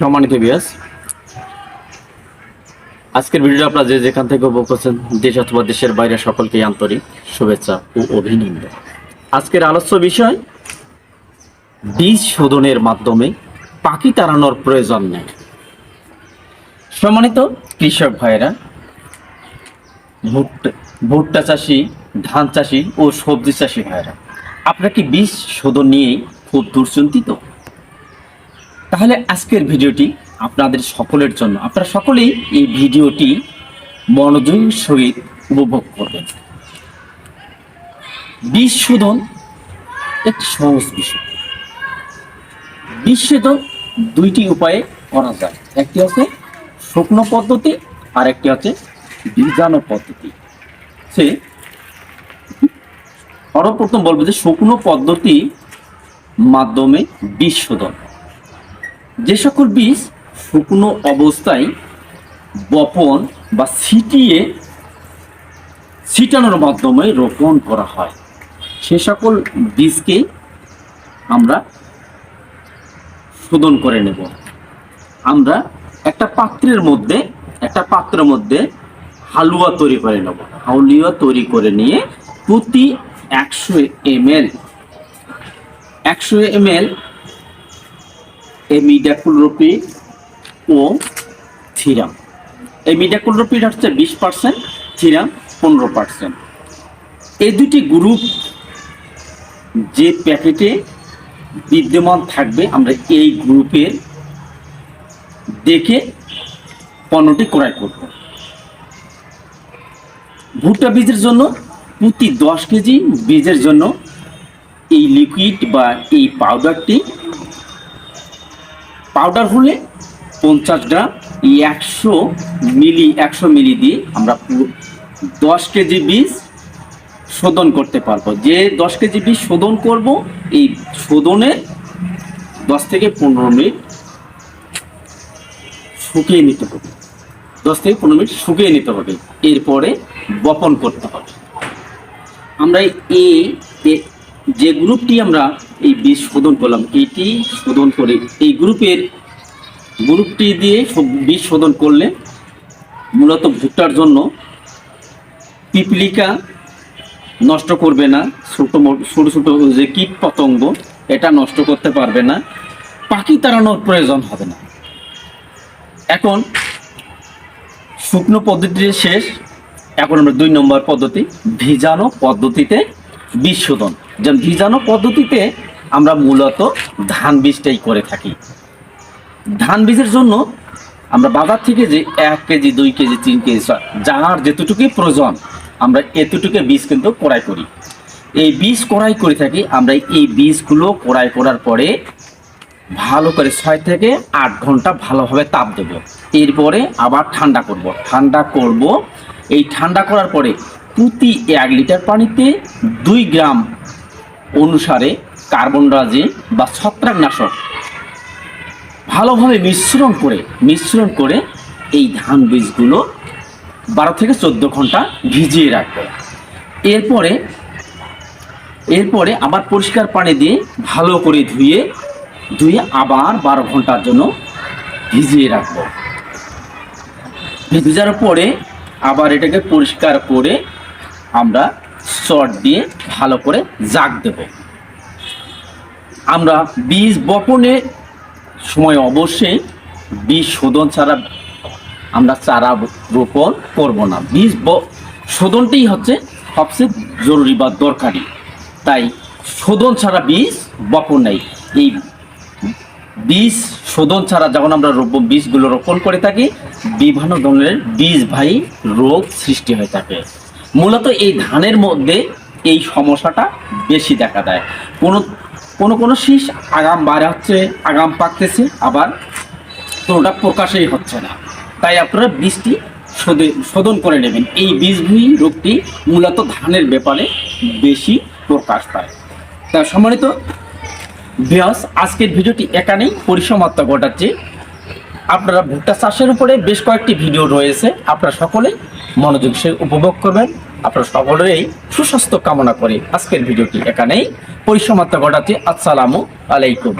সম্মানিত বিয়াস আজকের ভিডিও আপনারা যে যেখান থেকে উপভোগ করছেন, দেশ অথবা দেশের বাইরে সকলকে আন্তরিক শুভেচ্ছা ও অভিনন্দন। আজকের আলোচ্য বিষয়, বীজ শোধনের মাধ্যমে পাখি তাড়ানোর প্রয়োজন নেই। সম্মানিত কৃষক ভাইয়েরা, ভুট্টা ভুট্টা চাষি, ধান চাষি ও সবজি চাষি ভাইয়েরা, আপনারা কি বীজ শোধন নিয়েই খুব দুশ্চিন্তিত? তাহলে আজকের ভিডিওটি আপনাদের সকলের জন্য, আপনারা সকলেই এই ভিডিওটি মনোযোগের সহিত উপভোগ করবেন। বীজ শোধন একটি সহজ বিষয়। শোধন দুইটি উপায়ে করা যায়, একটি হচ্ছে শুকনো পদ্ধতি আর একটি হচ্ছে বীজাণু পদ্ধতি। সে সর্বপ্রথম বলব যে শুকনো পদ্ধতি মাধ্যমে বীজ শোধন যে সকল বীজ শুকনো অবস্থায় বপন বা ছিটিয়ে ছিটানোর মাধ্যমে রোপণ করা হয়, সে সকল বীজকে আমরা শোধন করে নেব। আমরা একটা পাত্রের মধ্যে, একটা পাত্রের মধ্যে হালুয়া তৈরি করে নেব। হালুয়া তৈরি করে নিয়ে প্রতি একশো এম এল একশো এম এল এই মিডাকুলরোপি ও থিরাম। এই মিডাকুলরোপির হচ্ছে বিশ পার্সেন্ট, থিরাম পনেরো পার্সেন্ট। এই দুটি গ্রুপ যে প্যাকেটে বিদ্যমান থাকবে, আমরা এই গ্রুপের দেখে পণ্যটি ক্রয় করব। ভুট্টা বীজের জন্য প্রতি দশ কেজি বীজের জন্য এই লিকুইড বা এই পাউডারটি পাউডার হলে পঞ্চাশ গ্রাম একশো মিলি একশো মিলি দিয়ে আমরা দশ কেজি বীজ শোধন করতে পারব। যে দশ কেজি বীজ শোধন করব, এই শোধনে দশ থেকে পনেরো মিনিট শুকিয়ে নিতে হবে। দশ থেকে পনেরো মিনিট শুকিয়ে নিতে হবে। এরপরে বপন করতে হবে। আমরা এই যে গ্রুপটি আমরা এই বীজ শোধন করলাম, এটি শোধন করে এই গ্রুপের গ্রুপটি দিয়ে বীজ শোধন করলে মূলত ভুট্টার জন্য পিপলিকা নষ্ট করবে না, ছোটো ছোটো ছোটো যে কীট পতঙ্গ এটা নষ্ট করতে পারবে না, পাখি তাড়ানোর প্রয়োজন হবে না। এখন শুকনো পদ্ধতি শেষ, এখন আমরা দুই নম্বর পদ্ধতি, ভিজানো পদ্ধতিতে বীজ শোধন। যেমন ভিজানো পদ্ধতিতে আমরা মূলত ধান বীজটাই করে থাকি। ধান বীজের জন্য আমরা বাজার থেকে যে এক কেজি, দুই কেজি, তিন কেজি যার যেতটুকুই প্রয়োজন, আমরা এতটুকু বীজ কিন্তু ক্রয় করি। এই বীজ ক্রয় করে থাকি, আমরা এই বীজগুলো ক্রয় করার পরে ভালো করে ছয় থেকে আট ঘণ্টা ভালোভাবে তাপ দেব। এরপরে আবার ঠান্ডা করব। ঠান্ডা করব। এই ঠান্ডা করার পরে প্রতি এক লিটার পানিতে দুই গ্রাম অনুসারে কার্বন ডাইঅক্সাইড বা ছত্রাকনাশক ভালোভাবে মিশ্রণ করে মিশ্রণ করে এই ধান বীজগুলো বারো থেকে চোদ্দ ঘণ্টা ভিজিয়ে রাখব। এরপরে এরপরে আবার পরিষ্কার পানি দিয়ে ভালো করে ধুয়ে ধুয়ে আবার বারো ঘণ্টার জন্য ভিজিয়ে রাখব। ভিজার পরে আবার এটাকে পরিষ্কার করে আমরা শর্ট দিয়ে ভালো করে জাগ দেব। আমরা বীজ বপনের সময় অবশ্যই বীজ শোধন ছাড়া আমরা চারা রোপণ করব না। বীজ শোধনটাই হচ্ছে সবচেয়ে জরুরি বা দরকারি। তাই শোধন ছাড়া বীজ বপন নেই। এই বীজ শোধন ছাড়া যখন আমরা রোপ বীজগুলো রোপণ করে থাকি, বিভিন্ন ধরনের বীজ ভাই রোগ সৃষ্টি হয়ে থাকে। মূলত এই ধানের মধ্যে এই সমস্যাটা বেশি দেখা দেয়। কোনো কোনো কোনো শীষ আগাম বার হচ্ছে, আগাম পাকতেছে, আবার কোনোটা প্রকাশেই হচ্ছে না। তাই আপনারা বীজটি শোধে- শোধন করে নেবেন। এই বীজভূমি রোগটি মূলত ধানের ব্যাপারে বেশি প্রকাশ পায়। তা সম্মানিত বিয়াস আজকের ভিডিওটি এখানেই পরিসমাপ্ত ঘটাচ্ছে। আপনারা ভুট্টা চাষের উপরে বেশ কয়েকটি ভিডিও রয়েছে। আপনারা সকলেই মনোযোগ সে উপভোগ করবেন। আপনারা সকলেই সুস্বাস্থ্য কামনা করে আজকের ভিডিওটি এখানেই। পরিসমাপ্ত ঘটাতে আসসালামু আলাইকুম।